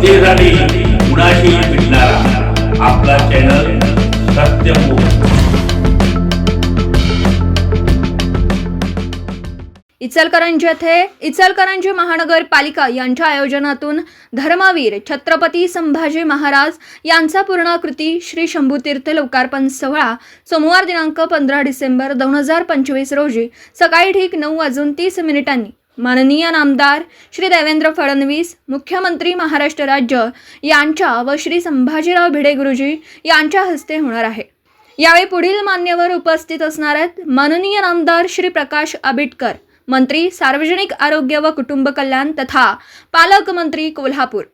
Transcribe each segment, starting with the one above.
जनतेसाठी कुणाशी भेटणारा आपला चॅनल सत्यमुख इचलकरंजी येथे इचलकरंजी महानगरपालिका यांच्या आयोजनातून धर्मवीर छत्रपती संभाजी महाराज यांचा पूर्णाकृती श्री शंभूतीर्थ लोकार्पण सोहळा सोमवार दिनांक पंधरा डिसेंबर दोन हजार पंचवीस रोजी सकाळी ठीक नऊ वाजून तीस मिनिटांनी माननीय नामदार श्री देवेंद्र फडणवीस मुख्यमंत्री महाराष्ट्र राज्य यांच्या व श्री संभाजीराव भिडे गुरुजी यांच्या हस्ते होणार आहे. यावेळी पुढील मान्यवर उपस्थित असणार आहेत माननीय नामदार श्री प्रकाश आबिटकर मंत्री सार्वजनिक आरोग्य व कुटुंब कल्याण तथा पालकमंत्री कोल्हापूर.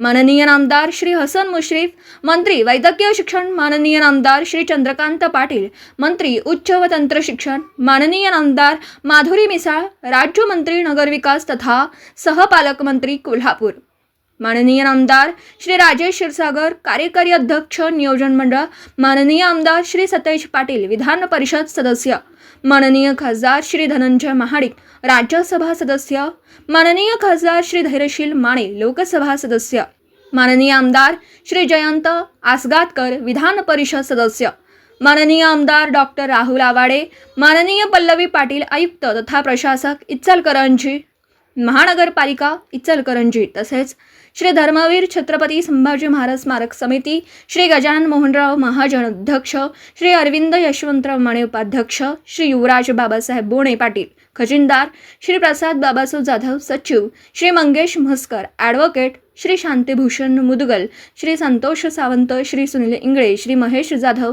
माननीय आमदार श्री हसन मुश्रीफ मंत्री वैद्यकीय शिक्षण माननीय आमदार श्री चंद्रकांत पाटील मंत्री उच्च व तंत्र शिक्षण माननीय आमदार माधुरी मिसाळ राज्यमंत्री नगरविकास तथा सहपालकमंत्री कोल्हापूर। माननीय आमदार श्री राजेश क्षीरसागर कार्यकारी अध्यक्ष नियोजन मंडळ माननीय आमदार श्री सतेज पाटील विधान परिषद सदस्य माननीय खासदार श्री धनंजय महाडिक राज्यसभा सदस्य माननीय खासदार श्री धैर्यशील माने लोकसभा सदस्य माननीय आमदार श्री जयंत आसगातकर विधान परिषद सदस्य माननीय आमदार डॉक्टर राहुल आवाडे माननीय पल्लवी पाटील आयुक्त तथा प्रशासक इचलकरंजी महानगरपालिका इचलकरंजी तसेच श्री धर्मवीर छत्रपती संभाजी महाराज स्मारक समिती श्री गजानन मोहनराव महाजन अध्यक्ष श्री अरविंद यशवंतराव माने उपाध्यक्ष श्री युवराज बाबासाहेब बोणे पाटील खजिनदार श्री प्रसाद बाबासाहेब जाधव सचिव श्री मंगेश म्हस्कर ॲडव्होकेट श्री शांतिभूषण मुदगल श्री संतोष सावंत श्री सुनील इंगळे श्री महेश जाधव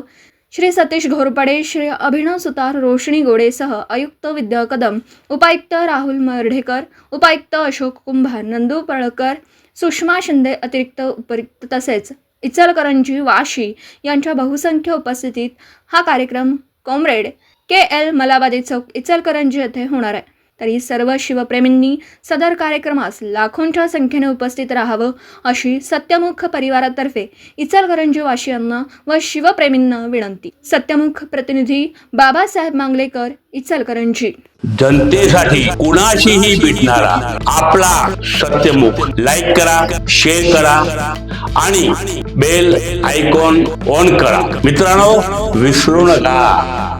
श्री सतीश घोरपडे श्री अभिनव सुतार रोशनी गोडेसह आयुक्त विद्या कदम उपायुक्त राहुल मर्ढेकर उपायुक्त अशोक कुंभार नंदू पळकर सुषमा शिंदे अतिरिक्त उपरिक्त तसेच इचलकरंजी वाशी यांच्या बहुसंख्य उपस्थितीत हा कार्यक्रम कॉम्रेड के एल मलाबादी चौक इचलकरंजी येथे होणार आहे. तरी सर्व शिवप्रेमींनी सदर कार्यक्रमास लाखोंच्या संख्येने उपस्थित राहावं अशी सत्यमुख परिवारातर्फे इचलकरंजीवासियांना व शिवप्रेमींना विनंती. सत्यमुख प्रतिनिधी बाबासाहेब मांगलेकर इचलकरंजी. जनतेसाठी कुणाशीही भेटणारा आपला सत्यमुख लाईक करा शेअर करा आणि बेल आयकॉन ऑन करा. मित्रांनो विसरू नका.